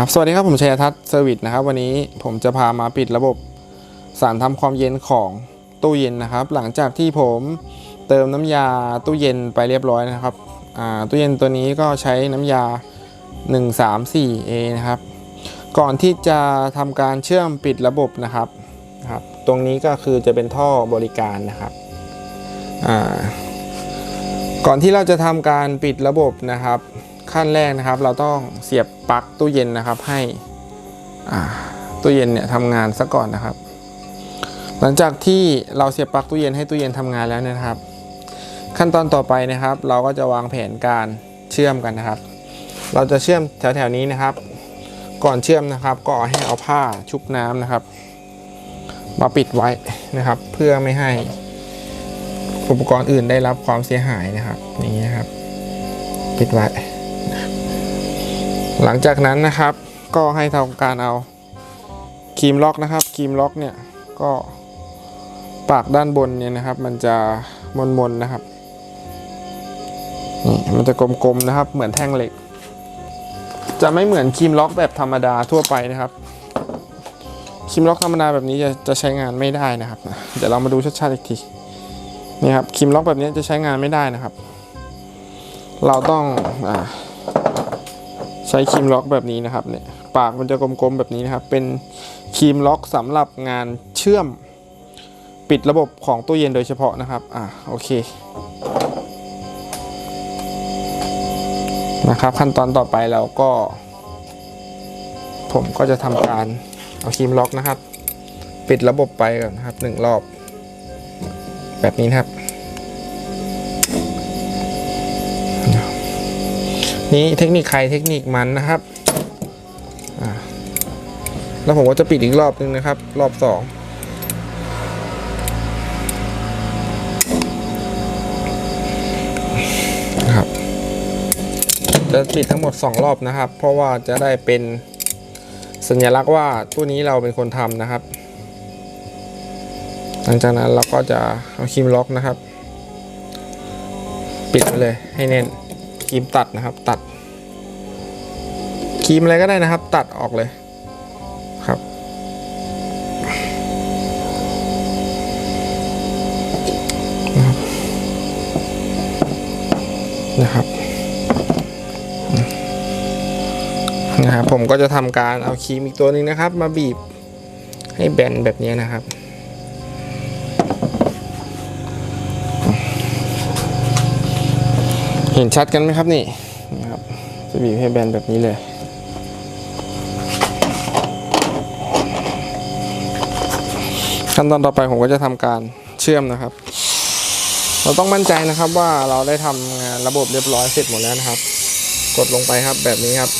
ครับสวัสดีครับ ผมชัยทัศน์เซอร์วิสนะครับ วันนี้ผมจะพามาปิดระบบสารทำความเย็นของตู้เย็นนะครับ หลังจากที่ผมเติมน้ำยาตู้เย็นไปเรียบร้อยนะครับตู้เย็นตัวนี้ก็ใช้น้ำยา 134A นะครับ ก่อนที่จะทำการเชื่อมปิดระบบนะครับครับ ตรงนี้ก็คือจะเป็นท่อบริการนะครับอ่า ก่อนที่เราจะทำการปิดระบบนะครับ ขั้นแรกนะครับ เราต้องเสียบปลั๊กตู้เย็นนะครับให้ตู้เย็นเนี่ยทำงานซะก่อนนะครับ หลังจากที่เราเสียบปลั๊กตู้เย็นให้ตู้เย็นทำงานแล้วนยนะครับ ขั้นตอนต่อไปนะครับ เราก็จะวางแผนการเชื่อมกันนะครับ เราจะเชื่อมแถวๆนี้นะครับ ก่อนเชื่อมนะครับ ก็ให้เอาผ้าชุบน้ำนะครับ มาปิดไว้นะครับ เพื่อไม่ให้ อุปกรณ์อื่นได้รับความเสียหายนะครับ อย่างนี้นะครับปิดไว้หลังจากนั้นนะครับ ก็ให้ทำการเอาครีมล็อกนะครับครีมล็อกเนี่ยก็ปากด้านบนเนี่ยนะครับ มันจะมนๆนะครับนี่มันจะกลมๆนะครับ เหมือนแท่งเหล็ก จะไม่เหมือนครีมล็อกแบบธรรมดาทั่วไปนะครับครีมล็อกธรรมดาแบบนี้จะจะใช้งานไม่ได้นะครับ เดี๋ยวเรามาดูชัดๆอีกที นี่ครับคีมล็อกแบบนี้จะใช้งานไม่ได้นะครับ เราต้องอใช้คีมล็อกแบบนี้นะครับเนี่ยปากมันจะกลมๆแบบนี้นะครับ เป็นคีมล็อกสำหรับงานเชื่อมปิดระบบของตู้เย็นโดยเฉพาะนะครับ อ่าโอเค นะครับ ขั้นตอนต่อไปเราก็ ผมก็จะทำการเอาคีมล็อกนะครับ ปิดระบบไปก่อนนะครับหนึ่งรอบ แบบนี้นะครับ นี่เทคนิคใครเทคนิคมันนะครับแล้วผมก็จะปิดอีกรอบนึงนะครับ รอบสองนะครับจะปิดทั้งหมด 2 รอบนะครับ เพราะว่าจะได้เป็นสัญลักษณ์ว่าตู้นี้เราเป็นคนทำนะครับ หลังจากนั้นเราก็จะเอาครีมล็อกนะครับ ปิดไปเลยให้แน่นครีมตัดนะครับ ตัดครีมอะไรก็ได้นะครับ ตัดออกเลยครับ นะครับนะครับผมก็จะทำการเอาครีมอีกตัวหนึ่งนะครับ มาบีบให้แบนแบบนี้นะครับ เห็นชัดกันไหมครับนี่นะครับจะบีบให้แบนแบบนี้เลยขั้นตอนต่อไปผมก็จะทำการเชื่อมนะครับ เราต้องมั่นใจนะครับว่าเราได้ทำงานระบบเรียบร้อยเสร็จหมดแล้วนะครับ กดลงไปครับแบบนี้ครับ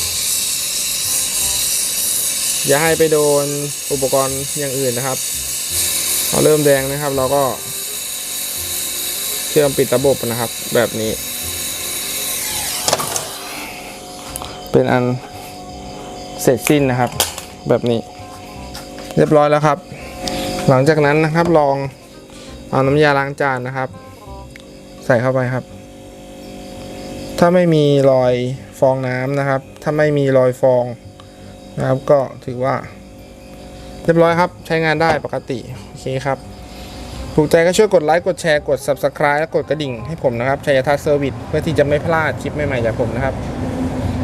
อย่าให้ไปโดนอุปกรณ์อย่างอื่นนะครับพอเริ่มแดงนะครับ เราก็ ชื่อมปิดระบบนะครับ แบบนี้ เป็นอันเสร็จสิ้นนะครับ แบบนี้ เรียบร้อยแล้วครับ หลังจากนั้นนะครับลองเอาน้ำยาล้างจานนะครับ ใส่เข้าไปครับ ถ้าไม่มีรอยฟองน้ำนะครับ ถ้าไม่มีรอยฟองนะครับ ก็ถือว่า เรียบร้อยครับ ใช้งานได้ปกติ โอเคครับ ถูกใจก็ช่วยกดไลค์กดแชร์กด subscribe และกดกระดิ่งให้ผมนะครับชัยทัศน์เซอร์วิสเพื่อที่จะไม่พลาดคลิปใหม่ๆจากผมนะครับ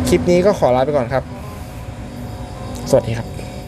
คลิปนี้ก็ขอลาไปก่อนครับ สวัสดีครับ